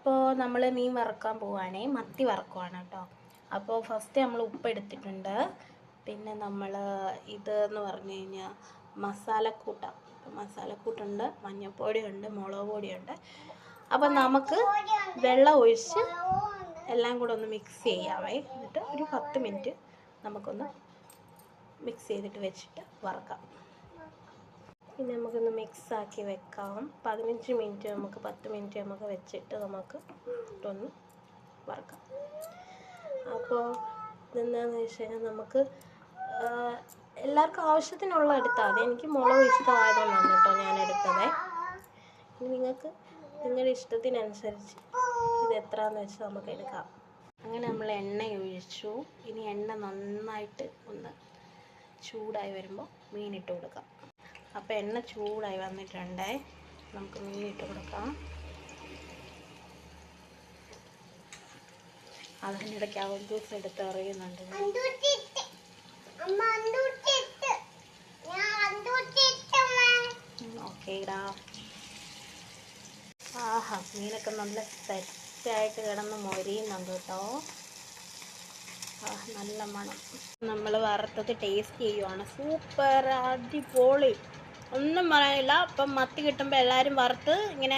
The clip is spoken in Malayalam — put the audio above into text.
അപ്പോൾ നമ്മൾ മീൻ വറുക്കാൻ പോവുകയാണേ മത്തി വറുക്കുവാണ് കേട്ടോ. അപ്പോൾ ഫസ്റ്റ് നമ്മൾ ഉപ്പ് എടുത്തിട്ടുണ്ട്. പിന്നെ നമ്മൾ ഇത് എന്ന് പറഞ്ഞു കഴിഞ്ഞാൽ മസാലക്കൂട്ട. മസാലക്കൂട്ടുണ്ട് മഞ്ഞൾപ്പൊടിയുണ്ട് മുളക് പൊടിയുണ്ട്. അപ്പം നമുക്ക് വെള്ളം ഒഴിച്ച് എല്ലാം കൂടെ ഒന്ന് മിക്സ് ചെയ്യാവേ. എന്നിട്ട് ഒരു പത്ത് മിനിറ്റ് നമുക്കൊന്ന് മിക്സ് ചെയ്തിട്ട് വെച്ചിട്ട് വറക്കാം. പിന്നെ നമുക്കൊന്ന് മിക്സ് ആക്കി വെക്കാം. പതിനഞ്ച് മിനിറ്റ് നമുക്ക് പത്ത് മിനിറ്റ് നമുക്ക് വെച്ചിട്ട് നമുക്ക് ഒന്ന് വറക്കാം. അപ്പോൾ ഇതെന്താണെന്ന് വെച്ച് കഴിഞ്ഞാൽ നമുക്ക് എല്ലാവർക്കും ആവശ്യത്തിനുള്ള എടുത്താൽ മതി. എനിക്ക് മുളക് ഇഷ്ടമായതുകൊണ്ടാണ് കേട്ടോ ഞാൻ എടുത്തത്. നിങ്ങൾക്ക് നിങ്ങളുടെ ഇഷ്ടത്തിനനുസരിച്ച് ഇത് എത്രയാണെന്ന് വെച്ച് നമുക്ക് എടുക്കാം. അങ്ങനെ നമ്മൾ എണ്ണ ഒഴിച്ചു. ഇനി എണ്ണ നന്നായിട്ട് ഒന്ന് ചൂടായി വരുമ്പോൾ മീനിട്ട് കൊടുക്കാം. അപ്പോൾ എണ്ണ ചൂടായി വന്നിട്ടുണ്ട്. നമുക്ക് മീനിട്ട് കൊടുക്കാം. അതിനിടയ്ക്ക് അവൽ ജ്യൂസ് എടുത്ത് എറിയുന്നുണ്ട്. ഓക്കേടാ ആഹാ മീനൊക്കെ നല്ല സെറ്റായിട്ട് കിടന്ന് മൊരിയുന്നുണ്ട് കേട്ടോ. നല്ല മണം. നമ്മൾ വറുത്തത് ടേസ്റ്റ് ചെയ്യുവാണ്. സൂപ്പർ അടിപൊളി. ഒന്നും പറയാനില്ല. അപ്പം മത്തി കിട്ടുമ്പോൾ എല്ലാവരും വറുത്ത് ഇങ്ങനെ